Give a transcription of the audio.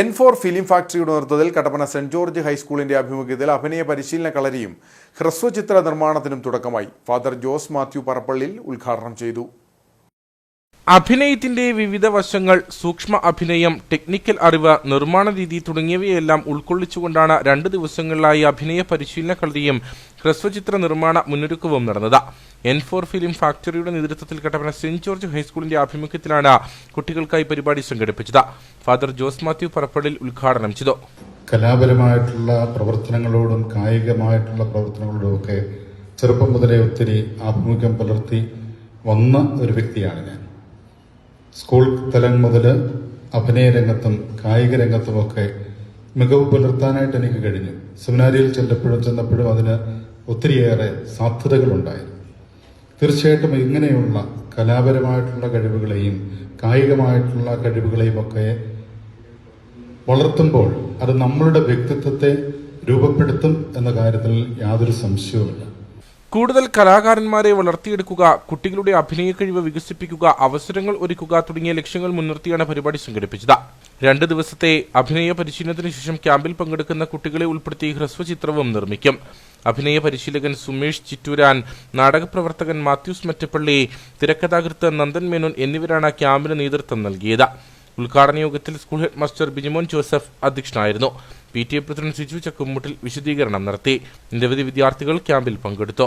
N four film ഫാക്ടറിയുടെ നേതൃത്വത്തിൽ Kattappana saint George ഹൈസ്കൂളിന്റെ ആഭിമുഖ്യത്തിൽ അഭിനയ പരിശീലന കളരിയും ഹ്രസ്വചിത്ര നിർമ്മാണത്തിനും തുടക്കമായി. ഫാദർ ജോസ് മാത്യു പറപ്പള്ളിൽ ഉദ്ഘാടനം ചെയ്തു. അഭിനയത്തിന്റെ വിവിധ വശങ്ങൾ സൂക്ഷ്മ അഭിനയം ടെക്നിക്കൽ അറിവ് നിർമ്മാണ രീതി തുടങ്ങിയവയെല്ലാം ഉൾക്കൊള്ളിച്ചുകൊണ്ടാണ് രണ്ട് ദിവസങ്ങളിലായി അഭിനയ പരിശീലന കളരിയും ഹ്രസ്വചിത്ര നിർമ്മാണ മുന്നൊരുക്കവും നടന്നത്. എൻ ഫോർ ഫിലിം ഫാക്ടറിയുടെ നേതൃത്വത്തിൽ കട്ടപ്പന സെന്റ് ജോർജ് ഹൈസ്കൂളിന്റെ ആഭിമുഖ്യത്തിലാണ് കുട്ടികൾക്കായി പരിപാടി സംഘടിപ്പിച്ചത്. ഫാദർ ജോസ് മാത്യു പറപ്പള്ളിൽ ഉദ്ഘാടനം ചെയ്തു. കലാപരമായിട്ടുള്ള പ്രവർത്തനങ്ങളോടും കായികമായിട്ടുള്ള പ്രവർത്തനങ്ങളോടും ഒക്കെ ചെറുപ്പം മുതലേ ഒത്തിരി ആഭിമുഖ്യം പുലർത്തി വന്ന ഒരു വ്യക്തിയാണ് ഞാൻ. സ്കൂൾ തലം മുതൽ അഭിനയ രംഗത്തും കായിക രംഗത്തുമൊക്കെ മികവ് പുലർത്താനായിട്ട് എനിക്ക് കഴിഞ്ഞു. സെമിനാരിയിൽ ചെല്ലപ്പോഴും ചെന്നപ്പോഴും അതിന് ഒത്തിരിയേറെ സാധ്യതകളുണ്ടായിരുന്നു. തീർച്ചയായിട്ടും ഇങ്ങനെയുള്ള കലാപരമായിട്ടുള്ള കഴിവുകളെയും കായികമായിട്ടുള്ള കഴിവുകളെയും ഒക്കെ വളർത്തുമ്പോൾ അത് നമ്മളുടെ വ്യക്തിത്വത്തെ രൂപപ്പെടുത്തും എന്ന കാര്യത്തിൽ യാതൊരു സംശയവുമില്ല. കൂടുതൽ കലാകാരന്മാരെ വളർത്തിയെടുക്കുക കുട്ടികളുടെ അഭിനയ കഴിവ് വികസിപ്പിക്കുക അവസരങ്ങൾ ഒരുക്കുക തുടങ്ങിയ ലക്ഷ്യങ്ങൾ മുൻനിർത്തിയാണ് പരിപാടി സംഘടിപ്പിച്ചത്. രണ്ട് ദിവസത്തെ അഭിനയ പരിശീലനത്തിന് ശേഷം ക്യാമ്പിൽ പങ്കെടുക്കുന്ന കുട്ടികളെ ഉൾപ്പെടുത്തി ഹ്രസ്വചിത്രവും നിർമ്മിക്കും. അഭിനയ പരിശീലകൻ സുമേഷ് ചിറ്റൂരാൻ നാടകപ്രവർത്തകൻ മാത്യൂസ് മറ്റപ്പള്ളി തിരക്കഥാകൃത്ത് നന്ദൻ മേനോൻ എന്നിവരാണ് ക്യാമ്പിന് നേതൃത്വം നൽകിയത്. ഉദ്ഘാടന യോഗത്തിൽ school head master Bijimon Joseph അധ്യക്ഷനായിരുന്നു. P T A president Siju Chakkumuttil വിശദീകരണം നടത്തി. നിരവധി വിദ്യാർത്ഥികൾ ക്യാമ്പിൽ പങ്കെടുത്തു.